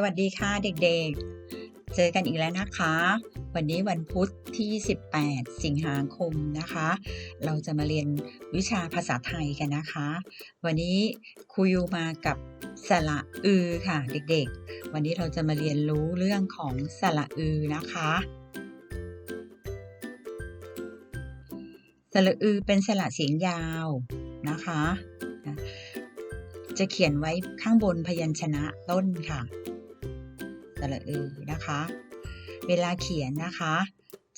สวัสดีค่ะเด็กๆ เจอกันอีกแล้วนะคะ วันนี้วันพุธที่ 18 สิงหาคมนะคะ เราจะมาเรียนวิชาภาษาไทยกันนะคะ วันนี้ครูยูมากับสระอือค่ะเด็กๆ วันนี้เราจะมาเรียนรู้เรื่องของสระอือนะคะสระอือเป็นสระเสียงยาวนะคะ จะเขียนไว้ข้างบนพยัญชนะต้นค่ะ สระอือนะคะ เวลาเขียนนะคะ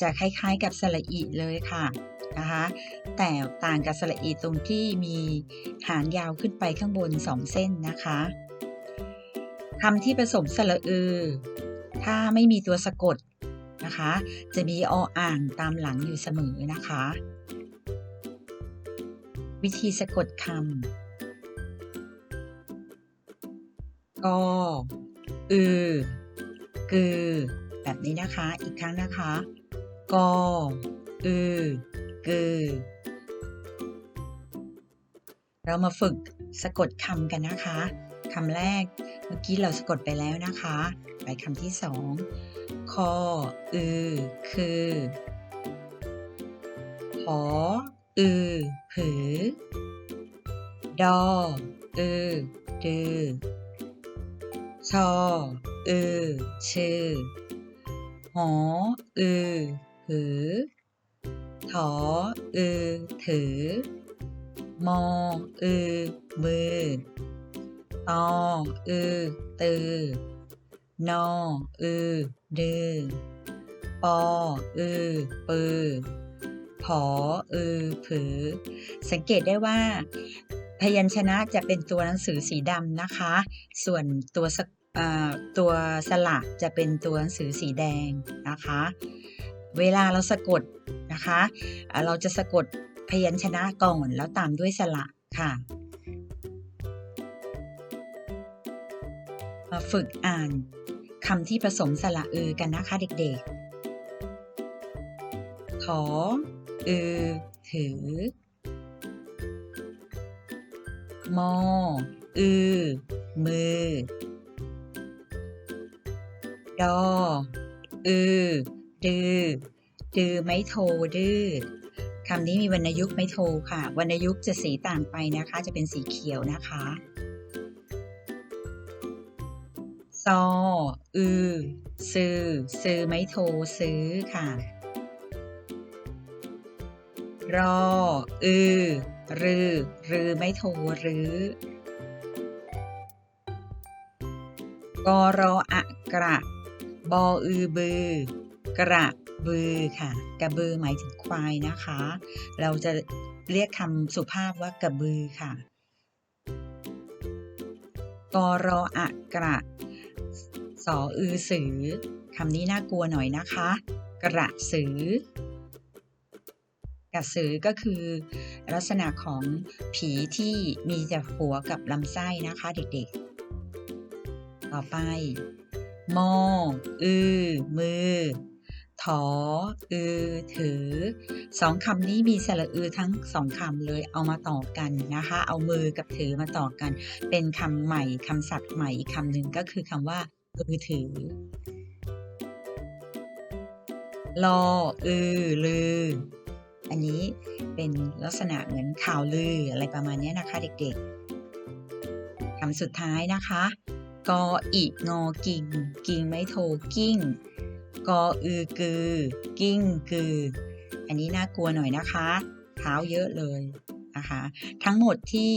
จะคล้ายๆกับสระอีเลยค่ะนะคะแต่ต่างกับสระอีตรงที่มีหางยาวขึ้นไปข้างบนสองเส้นนะคะคำที่ผสมสระอือถ้าไม่มีตัวสะกดนะคะ จะมีออ่างตามหลังอยู่เสมอนะคะ วิธีสะกดคำกออือ กือ แบบนี้นะคะ อีกครั้งนะคะ กอ อือ กือ เรามาฝึกสะกดคำกันนะคะคำแรกเมื่อกี้เราสะกดไปแล้วนะคะ ไปคำที่สองคอ อือ คือหออือ ผือ ดอ อือ ดือ ชออือ ชื่อ หอ อือ หือ ถอ อือ ถือ มอ อือ มือ ตอ อือ ตือ นอ อือ ดือ ปอ อือ ปือ ผอ อือ ผือ สังเกตได้ว่าพยัญชนะจะเป็นตัวหนังสือสีดำนะคะ ส่วนตัวส ตัวสระจะเป็นตัวหนังสือสีแดงนะคะ เวลาเราสะกดนะคะเราจะสะกดพยัญชนะก่อนแล้วตามด้วยสระค่ะมาฝึกอ่านคำที่ผสมสระอือกันนะคะเด็กๆ ขออือถือ มออือ มือ ดอ อือ ดือ ดือไม่โทดื้อคำนี้มีวรรณยุกต์ไม่โทค่ะ วรรณยุกต์จะสีต่างไปนะคะ จะเป็นสีเขียวนะคะซอ อือ ซื้อ ซื้อไม่โทซื้อค่ะ รอ อือ รือ รือไม่โทรือกอรออะกระ บออือบือกระบือค่ะ กระบือหมายถึงควายนะคะ เราจะเรียกคำสุภาพว่ากระบือค่ะกอรออะกระสออือสือคำนี้น่ากลัวหน่อยนะคะ กระสือกระสือก็คือลักษณะของผีที่มีแต่หัวกับลำไส้นะคะเด็กๆ ต่อไป มออือ มือ ถอ อือ ถือ สองคำนี้มีสระอือทั้งสองคำเลยเอามาต่อกันนะคะ เอามือกับถือมาต่อกัน เป็นคำใหม่คำศัพท์ใหม่อีกคำหนึ่งก็คือคำว่า อือ ถือลออือ ลือ อันนี้เป็นลักษณะเหมือนข่าวลืออะไรประมาณนี้นะคะเด็กๆคำสุดท้ายนะคะ กออีงอกิ่ง กิ่งไม่โทกิ้ง กออือกือ กิ้งกือ อันนี้น่ากลัวหน่อยนะคะ เท้าเยอะเลยนะคะ ทั้งหมดที่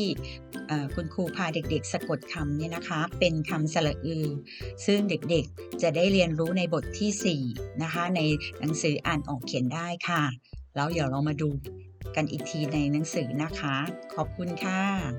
คุณครูพาเด็กๆ สะกดคำเนี่ยนะคะ เป็นคำสระอือ ซึ่งเด็กๆจะได้เรียนรู้ในบทที่ 4 นะคะ ในหนังสืออ่านออกเขียนได้ค่ะ แล้วเดี๋ยวเรามาดูกันอีกทีในหนังสือนะคะ ขอบคุณค่ะ